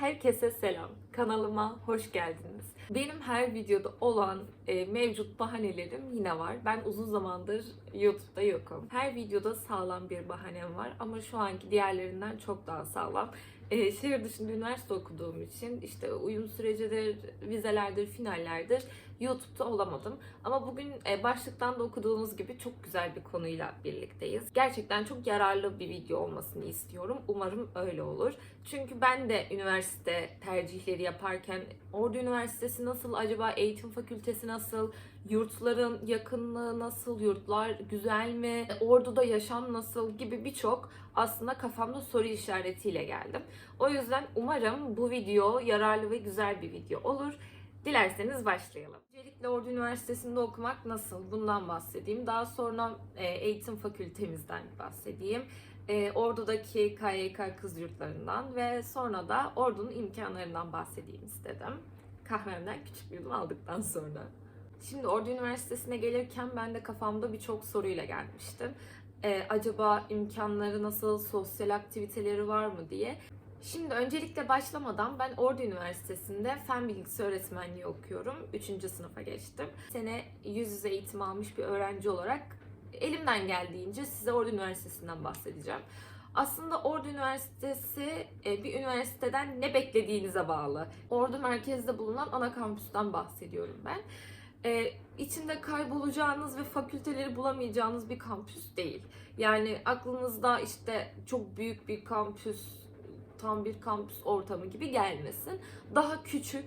Herkese selam. Kanalıma hoş geldiniz. Benim her videoda olan e, mevcut bahanelerim yine var. Ben uzun zamandır YouTube'da yokum. Her videoda sağlam bir bahanem var ama şu anki diğerlerinden çok daha sağlam. E, şehir dışında üniversite okuduğum için işte uyum sürecidir, vizelerdir, finallerdir YouTube'da olamadım. Ama bugün e, başlıktan da okuduğunuz gibi çok güzel bir konuyla birlikteyiz. Gerçekten çok yararlı bir video olmasını istiyorum. Umarım öyle olur. Çünkü ben de üniversite tercihleri yaparken Ordu Üniversitesi nasıl, acaba eğitim fakültesi nasıl, yurtların yakınlığı nasıl, yurtlar güzel mi, Ordu'da yaşam nasıl gibi birçok aslında kafamda soru işaretiyle geldim. O yüzden umarım bu video yararlı ve güzel bir video olur. Dilerseniz başlayalım. Öncelikle Ordu Üniversitesi'nde okumak nasıl? Bundan bahsedeyim. Daha sonra e, eğitim fakültemizden bahsedeyim. E, Ordu'daki KYK kız yurtlarından ve sonra da Ordu'nun imkanlarından bahsedeyim istedim. Kahvemden küçük bir yudum aldıktan sonra. Şimdi Ordu Üniversitesi'ne gelirken ben de kafamda birçok soruyla gelmiştim. E, acaba imkanları nasıl, sosyal aktiviteleri var mı diye. Şimdi öncelikle başlamadan ben Ordu Üniversitesi'nde fen bilgisi öğretmenliği okuyorum. Üçüncü sınıfa geçtim. Sene yüz yüze eğitim almış bir öğrenci olarak elimden geldiğince size Ordu Üniversitesi'nden bahsedeceğim. Aslında Ordu Üniversitesi e, bir üniversiteden ne beklediğinize bağlı. Ordu merkezde bulunan ana kampüsten bahsediyorum ben. Ee, içinde kaybolacağınız ve fakülteleri bulamayacağınız bir kampüs değil. Yani aklınızda işte çok büyük bir kampüs, tam bir kampüs ortamı gibi gelmesin. Daha küçük,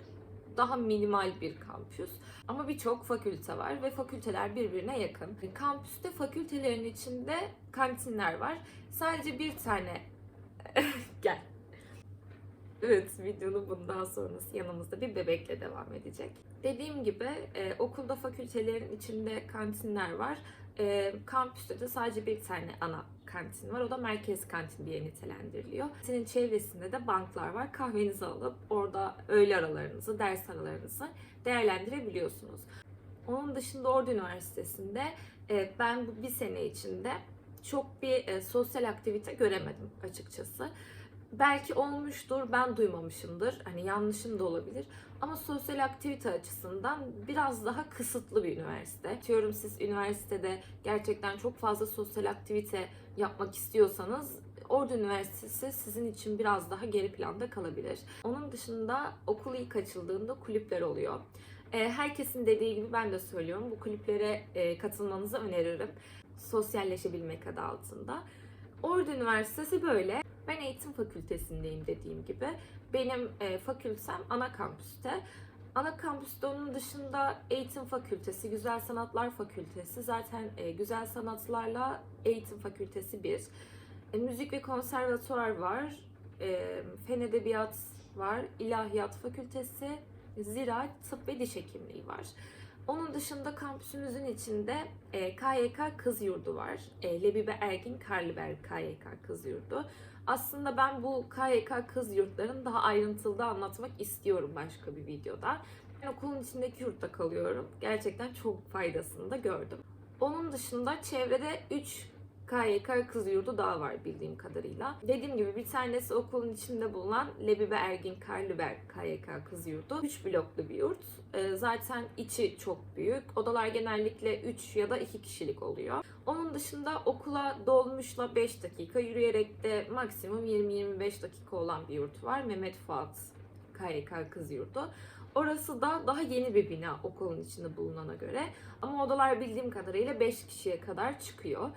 daha minimal bir kampüs. Ama birçok fakülte var ve fakülteler birbirine yakın. Kampüste fakültelerin içinde kantinler var. Sadece bir tane gel. Evet, videonun bundan sonrası yanımızda bir bebekle devam edecek. Dediğim gibi e, okulda fakültelerin içinde kantinler var. E, kampüste de sadece bir tane ana kantin var. O da merkez kantin diye nitelendiriliyor. Senin çevresinde de banklar var. Kahvenizi alıp orada öğle aralarınızı, ders aralarınızı değerlendirebiliyorsunuz. Onun dışında Ordu Üniversitesi'nde e, ben bu bir sene içinde çok bir e, sosyal aktivite göremedim açıkçası. Belki olmuştur, ben duymamışımdır. Hani yanlışım da olabilir. Ama sosyal aktivite açısından biraz daha kısıtlı bir üniversite. Diyorum siz üniversitede gerçekten çok fazla sosyal aktivite yapmak istiyorsanız Ordu Üniversitesi sizin için biraz daha geri planda kalabilir. Onun dışında okul ilk açıldığında kulüpler oluyor. Ee, Herkesin dediği gibi ben de söylüyorum. Bu kulüplere e, katılmanızı öneririm. Sosyalleşebilmek adı altında. Ordu Üniversitesi böyle. Ben eğitim fakültesindeyim dediğim gibi. Benim e, fakültem ana kampüste. Ana kampüste onun dışında eğitim fakültesi, güzel sanatlar fakültesi. Zaten e, güzel sanatlarla eğitim fakültesi bir. E, müzik ve konservatuar var. E, fen edebiyat var. ilahiyat fakültesi, ziraat, tıp ve diş hekimliği var. Onun dışında kampüsümüzün içinde e, KYK Kız Yurdu var. E, Lebibe Ergin Karlıber KYK Kız Yurdu. Aslında ben bu KYK Kız Yurtlarını daha ayrıntılı anlatmak istiyorum başka bir videoda. Ben okulun içindeki yurtta kalıyorum. Gerçekten çok faydasını da gördüm. Onun dışında çevrede 3 KYK kız yurdu daha var bildiğim kadarıyla. Dediğim gibi bir tanesi okulun içinde bulunan Lebibe Ergin Karlıber KYK kız yurdu. 3 bloklu bir yurt. Ee, zaten içi çok büyük. Odalar genellikle 3 ya da 2 kişilik oluyor. Onun dışında okula dolmuşla 5 dakika, yürüyerek de maksimum 20-25 dakika olan bir yurt var. Mehmet Fuat KYK kız yurdu. Orası da daha yeni bir bina okulun içinde bulunana göre. Ama odalar bildiğim kadarıyla 5 kişiye kadar çıkıyor.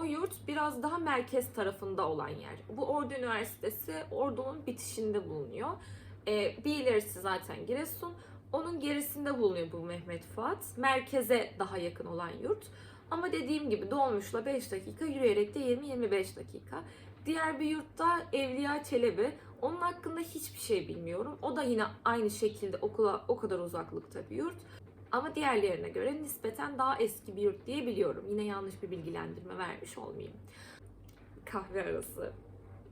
Bu yurt biraz daha merkez tarafında olan yer. Bu Ordu Üniversitesi Ordu'nun bitişinde bulunuyor. Ee, bir ilerisi zaten Giresun. Onun gerisinde bulunuyor bu Mehmet Fuat. Merkeze daha yakın olan yurt. Ama dediğim gibi dolmuşla 5 dakika, yürüyerek de 20-25 dakika. Diğer bir yurtta Evliya Çelebi. Onun hakkında hiçbir şey bilmiyorum. O da yine aynı şekilde okula o kadar uzaklıkta bir yurt. Ama diğerlerine göre nispeten daha eski bir yurt diye biliyorum. Yine yanlış bir bilgilendirme vermiş olmayayım. Kahve arası.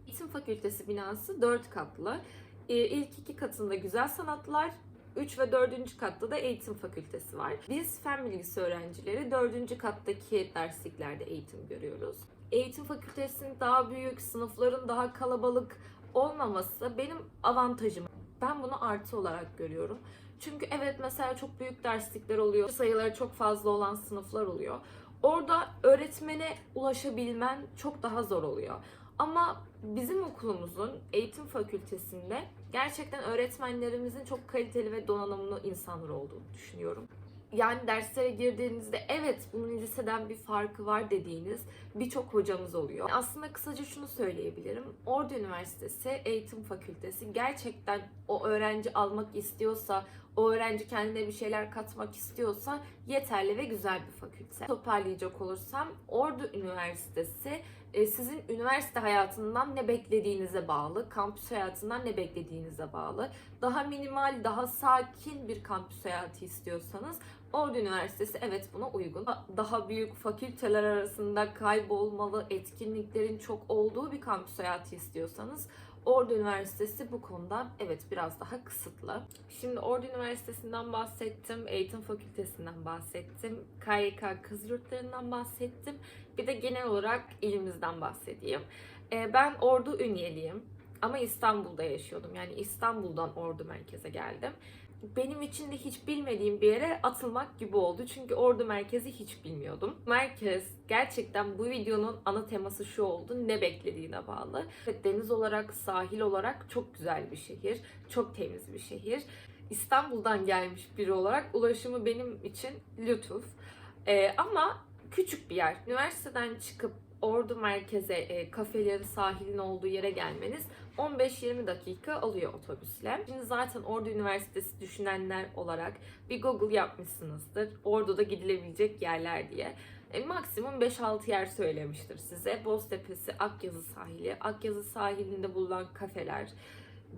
Eğitim Fakültesi binası 4 katlı. Ee, İlk iki katında güzel sanatlar, 3 ve 4. katta da eğitim fakültesi var. Biz fen bilgisi öğrencileri 4. kattaki dersliklerde eğitim görüyoruz. Eğitim fakültesinin daha büyük, sınıfların daha kalabalık olmaması benim avantajım. Ben bunu artı olarak görüyorum. Çünkü evet mesela çok büyük derslikler oluyor. Sayıları çok fazla olan sınıflar oluyor. Orada öğretmene ulaşabilmen çok daha zor oluyor. Ama bizim okulumuzun eğitim fakültesinde gerçekten öğretmenlerimizin çok kaliteli ve donanımlı insanlar olduğunu düşünüyorum. Yani derslere girdiğinizde evet bunun liseden bir farkı var dediğiniz birçok hocamız oluyor. Aslında kısaca şunu söyleyebilirim. Ordu Üniversitesi Eğitim Fakültesi gerçekten o öğrenci almak istiyorsa, o öğrenci kendine bir şeyler katmak istiyorsa yeterli ve güzel bir fakülte. Toparlayacak olursam Ordu Üniversitesi sizin üniversite hayatından ne beklediğinize bağlı, kampüs hayatından ne beklediğinize bağlı. Daha minimal, daha sakin bir kampüs hayatı istiyorsanız Ordu Üniversitesi evet buna uygun. Daha büyük fakülteler arasında kaybolmalı, etkinliklerin çok olduğu bir kampüs hayatı istiyorsanız Ordu Üniversitesi bu konuda evet biraz daha kısıtlı. Şimdi Ordu Üniversitesi'nden bahsettim, Eğitim Fakültesinden bahsettim, KYK kız yurtlarından bahsettim. Bir de genel olarak ilimizden bahsedeyim. Ee, Ben Ordu Ünyeliyim ama İstanbul'da yaşıyordum. Yani İstanbul'dan Ordu merkeze geldim. Benim için de hiç bilmediğim bir yere atılmak gibi oldu. Çünkü Ordu merkezi hiç bilmiyordum. Merkez gerçekten bu videonun ana teması şu oldu. Ne beklediğine bağlı. Deniz olarak, sahil olarak çok güzel bir şehir. Çok temiz bir şehir. İstanbul'dan gelmiş biri olarak ulaşımı benim için lütuf. Ee, ama küçük bir yer. Üniversiteden çıkıp Ordu merkeze, e, kafelerin, sahilin olduğu yere gelmeniz 15-20 dakika alıyor otobüsle. Şimdi zaten Ordu Üniversitesi düşünenler olarak bir Google yapmışsınızdır. Ordu'da gidilebilecek yerler diye. E, maksimum 5-6 yer söylemiştir size. Boztepe'si, Akyazı sahili, Akyazı sahilinde bulunan kafeler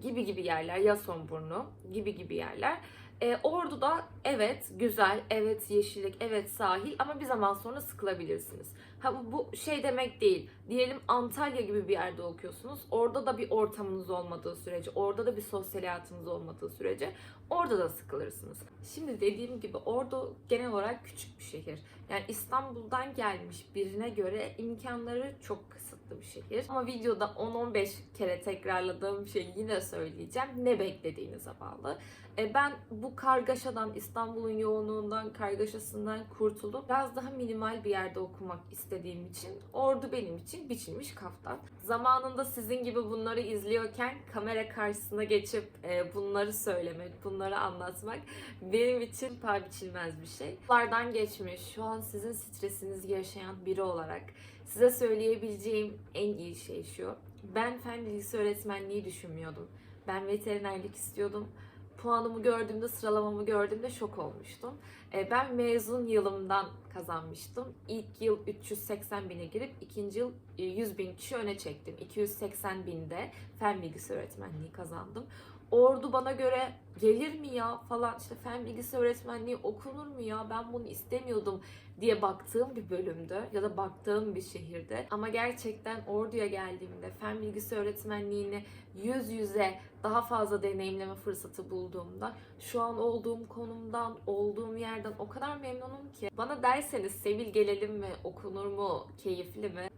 gibi gibi yerler, Yasonburnu gibi gibi yerler. E, Ordu'da evet güzel, evet yeşillik, evet sahil ama bir zaman sonra sıkılabilirsiniz. Ha bu, bu şey demek değil. Diyelim Antalya gibi bir yerde okuyorsunuz. Orada da bir ortamınız olmadığı sürece, orada da bir sosyal hayatınız olmadığı sürece orada da sıkılırsınız. Şimdi dediğim gibi Ordu genel olarak küçük bir şehir. Yani İstanbul'dan gelmiş birine göre imkanları çok kısıtlı bir şehir. Ama videoda 10-15 kere tekrarladığım şeyi yine söyleyeceğim. Ne beklediğinize bağlı. E, ben bu kargaşadan, İstanbul'un yoğunluğundan, kargaşasından kurtulup biraz daha minimal bir yerde okumak istediğim için Ordu benim için biçilmiş kaftan. Zamanında sizin gibi bunları izliyorken kamera karşısına geçip e, bunları söylemek, bunları anlatmak benim için paha biçilmez bir şey. Yıllardan geçmiş, şu an sizin stresinizi yaşayan biri olarak size söyleyebileceğim en iyi şey şu. Ben fen bilgisi öğretmenliği düşünmüyordum. Ben veterinerlik istiyordum puanımı gördüğümde, sıralamamı gördüğümde şok olmuştum. E, Ben mezun yılımdan kazanmıştım. İlk yıl 380 bine girip ikinci yıl e, 100 bin kişi öne çektim. 280 binde fen bilgisi öğretmenliği kazandım. Ordu bana göre gelir mi ya falan işte fen bilgisi öğretmenliği okunur mu ya ben bunu istemiyordum diye baktığım bir bölümdü ya da baktığım bir şehirde. Ama gerçekten Ordu'ya geldiğimde fen bilgisi öğretmenliğini yüz yüze daha fazla deneyimleme fırsatı bulduğumda şu an olduğum konumdan, olduğum yerden o kadar memnunum ki. Bana derseniz Sevil gelelim mi, okunur mu, keyifli mi?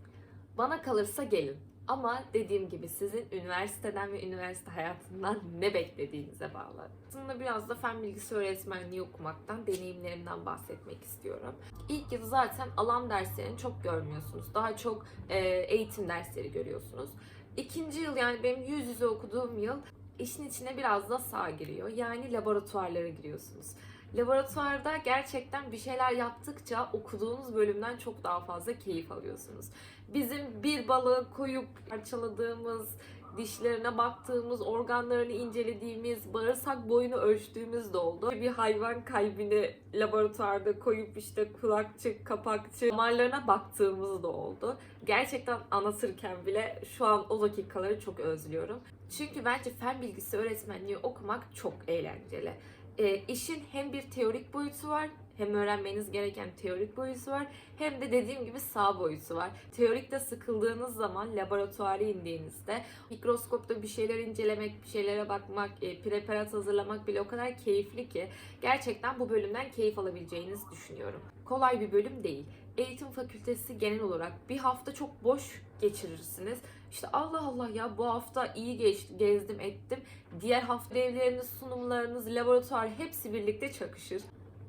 Bana kalırsa gelin. Ama dediğim gibi sizin üniversiteden ve üniversite hayatından ne beklediğinize bağlı. Aslında biraz da fen bilgisi öğretmenliği okumaktan, deneyimlerimden bahsetmek istiyorum. İlk yıl zaten alan derslerini çok görmüyorsunuz. Daha çok e, eğitim dersleri görüyorsunuz. İkinci yıl yani benim yüz yüze okuduğum yıl işin içine biraz da sağ giriyor. Yani laboratuvarlara giriyorsunuz. Laboratuvarda gerçekten bir şeyler yaptıkça okuduğunuz bölümden çok daha fazla keyif alıyorsunuz. Bizim bir balığı koyup parçaladığımız, dişlerine baktığımız, organlarını incelediğimiz, bağırsak boyunu ölçtüğümüz de oldu. Bir hayvan kalbini laboratuvarda koyup işte kulakçık, kapakçı damarlarına baktığımız da oldu. Gerçekten anlatırken bile şu an o dakikaları çok özlüyorum. Çünkü bence fen bilgisi öğretmenliği okumak çok eğlenceli. E, işin hem bir teorik boyutu var hem öğrenmeniz gereken teorik boyutu var hem de dediğim gibi sağ boyutu var. Teorikte sıkıldığınız zaman laboratuvara indiğinizde mikroskopta bir şeyler incelemek, bir şeylere bakmak, e, preparat hazırlamak bile o kadar keyifli ki gerçekten bu bölümden keyif alabileceğinizi düşünüyorum. Kolay bir bölüm değil. Eğitim fakültesi genel olarak bir hafta çok boş geçirirsiniz. İşte Allah Allah ya bu hafta iyi geçti, gezdim ettim. Diğer hafta evleriniz, sunumlarınız, laboratuvar hepsi birlikte çakışır.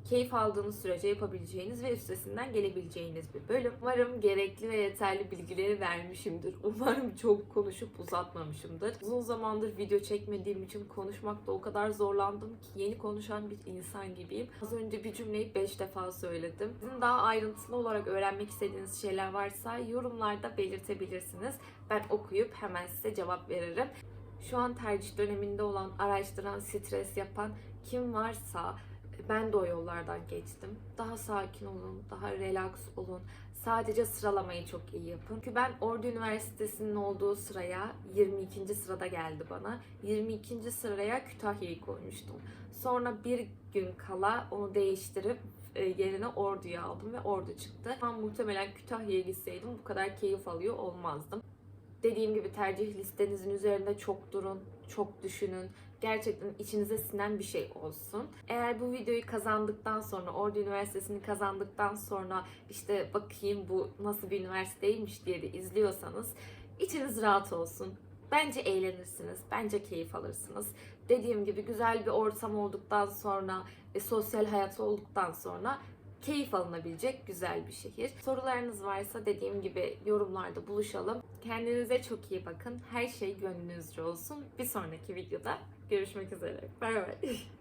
Keyif aldığınız sürece yapabileceğiniz ve üstesinden gelebileceğiniz bir bölüm. Umarım gerekli ve yeterli bilgileri vermişimdir. Umarım çok konuşup uzatmamışımdır. Uzun zamandır video çekmediğim için konuşmakta o kadar zorlandım ki yeni konuşan bir insan gibiyim. Az önce bir cümleyi 5 defa söyledim. Sizin daha ayrıntılı olarak öğrenmek istediğiniz şeyler varsa yorumlarda belirtebilirsiniz. Ben okuyup hemen size cevap veririm. Şu an tercih döneminde olan, araştıran, stres yapan kim varsa ben de o yollardan geçtim. Daha sakin olun, daha relax olun. Sadece sıralamayı çok iyi yapın. Çünkü ben Ordu Üniversitesi'nin olduğu sıraya 22. sırada geldi bana. 22. sıraya Kütahya'yı koymuştum. Sonra bir gün kala onu değiştirip e, yerine Ordu'yu aldım ve Ordu çıktı. Ben muhtemelen Kütahya'ya gitseydim bu kadar keyif alıyor olmazdım. Dediğim gibi tercih listenizin üzerinde çok durun, çok düşünün. Gerçekten içinize sinen bir şey olsun. Eğer bu videoyu kazandıktan sonra, Ordu Üniversitesi'ni kazandıktan sonra işte bakayım bu nasıl bir üniversiteymiş diye de izliyorsanız içiniz rahat olsun. Bence eğlenirsiniz, bence keyif alırsınız. Dediğim gibi güzel bir ortam olduktan sonra, e, sosyal hayat olduktan sonra keyif alınabilecek güzel bir şehir. Sorularınız varsa dediğim gibi yorumlarda buluşalım. Kendinize çok iyi bakın. Her şey gönlünüzce olsun. Bir sonraki videoda görüşmek üzere. Bay bay.